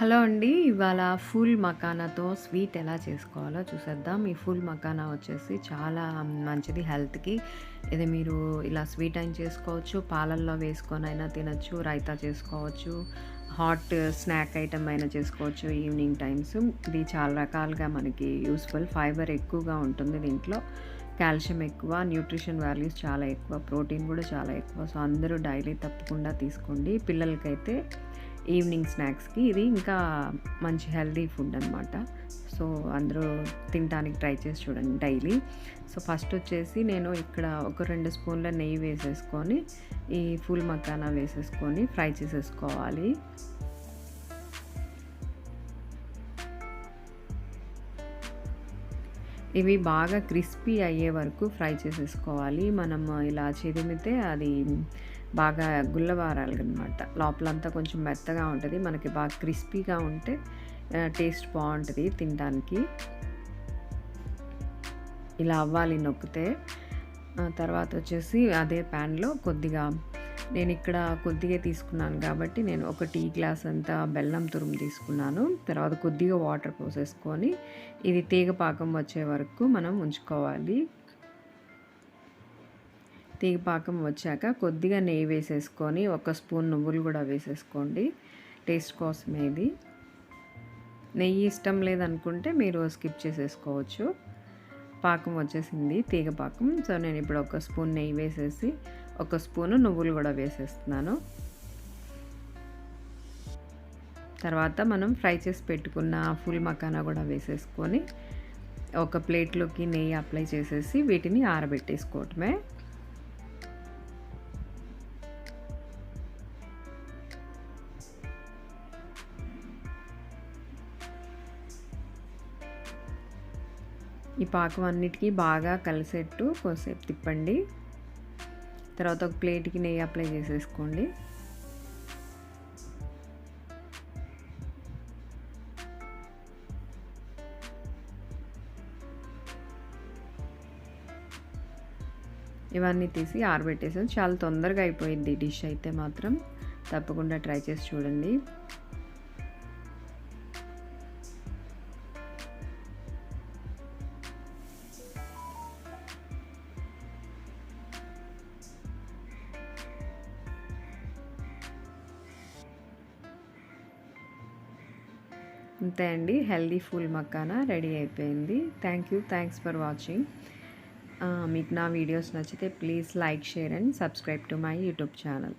Hello అండి ఇవాళ full మకానాతో sweet ఎలా చేసుకోవాలో చూసేద్దాం. ఈ ఫుల్ మకానా వచ్చేసి చాలా మంచిది హెల్త్కి. ఇది మీరు ఇలా స్వీట్ అయిన చేసుకోవచ్చు పాలల్లో వేసుకొని అయినా తినచ్చు రైతా చేసుకోవచ్చు హాట్ స్నాక్ ఐటమ్ అయినా చేసుకోవచ్చు ఈవినింగ్ టైమ్స్. ఇది చాలా రకాలుగా మనకి యూస్ఫుల్. ఫైబర్ ఎక్కువగా ఉంటుంది దీంట్లో. కాల్షియం ఎక్కువ న్యూట్రిషన్ వాల్యూస్ చాలా ఎక్కువ ప్రోటీన్ కూడా చాలా ఎక్కువ. సో అందరూ డైలీ తప్పకుండా తీసుకోండి. పిల్లలకైతే ఈవినింగ్ స్నాక్స్కి. ఇది ఇంకా మంచి హెల్దీ ఫుడ్ అనమాట సో అందరూ తినడానికి ట్రై చేసి చూడండి డైలీ. సో ఫస్ట్ వచ్చేసి నేను ఇక్కడ ఒక రెండు స్పూన్ల నెయ్యి వేసేసుకొని ఈ ఫుల్ మకానా వేసేసుకొని ఫ్రై చేసేసుకోవాలి. ఇవి బాగా క్రిస్పీ అయ్యే వరకు ఫ్రై చేసేసుకోవాలి. మనం ఇలా చిరిమితే అది బాగా గుల్లవారాలన్నమాట లోపలంతా కొంచెం మెత్తగా ఉంటుంది. మనకి బాగా క్రిస్పీగా ఉంటే టేస్ట్ బాగుంటుంది తినడానికి. ఇలా అవ్వాలి నొక్కితే. తర్వాత వచ్చేసి అదే ప్యాన్లో కొద్దిగా నేను ఇక్కడ కొద్దిగా తీసుకున్నాను కాబట్టి నేను ఒక టీ గ్లాస్ అంతా బెల్లం తురుము తీసుకున్నాను. తర్వాత కొద్దిగా వాటర్ పోసేసుకొని ఇది తీగ పాకం వచ్చే వరకు మనం ఉంచుకోవాలి. తీగ పాకం వచ్చాక కొద్దిగా నెయ్యి వేసేసుకొని ఒక స్పూన్ నువ్వులు కూడా వేసేసుకోండి. టేస్ట్ కోసమే ఇది. నెయ్యి ఇష్టం లేదనుకుంటే మీరు స్కిప్ చేసేసుకోవచ్చు. పాకం వచ్చేసింది తీగ పాకం. సో నేను ఇప్పుడు ఒక స్పూన్ నెయ్యి వేసేసి ఒక స్పూను నువ్వులు కూడా వేసేస్తున్నాను. తర్వాత మనం ఫ్రై చేసి పెట్టుకున్న ఫుల్ మకానా కూడా వేసేసుకొని ఒక ప్లేట్లోకి నెయ్యి అప్లై చేసేసి వీటిని ఆరబెట్టేసుకోవటమే. ఈ పాకం అన్నిటికీ బాగా కలిసేట్టు కొద్దిసేపు తిప్పండి. తర్వాత ఒక ప్లేట్కి నెయ్యి అప్లై చేసేసుకోండి. ఇవన్నీ తీసి ఆరబెట్టేసాను. చాలా తొందరగా అయిపోయింది డిష్ అయితే మాత్రం. తప్పకుండా ట్రై చేసి చూడండి. అంతే అండి. హెల్దీ ఫుల్ మక్కానా రెడీ అయిపోయింది. Thank you thanks for watching మీకు నా వీడియోస్ నచ్చితే please like share and subscribe to my YouTube channel.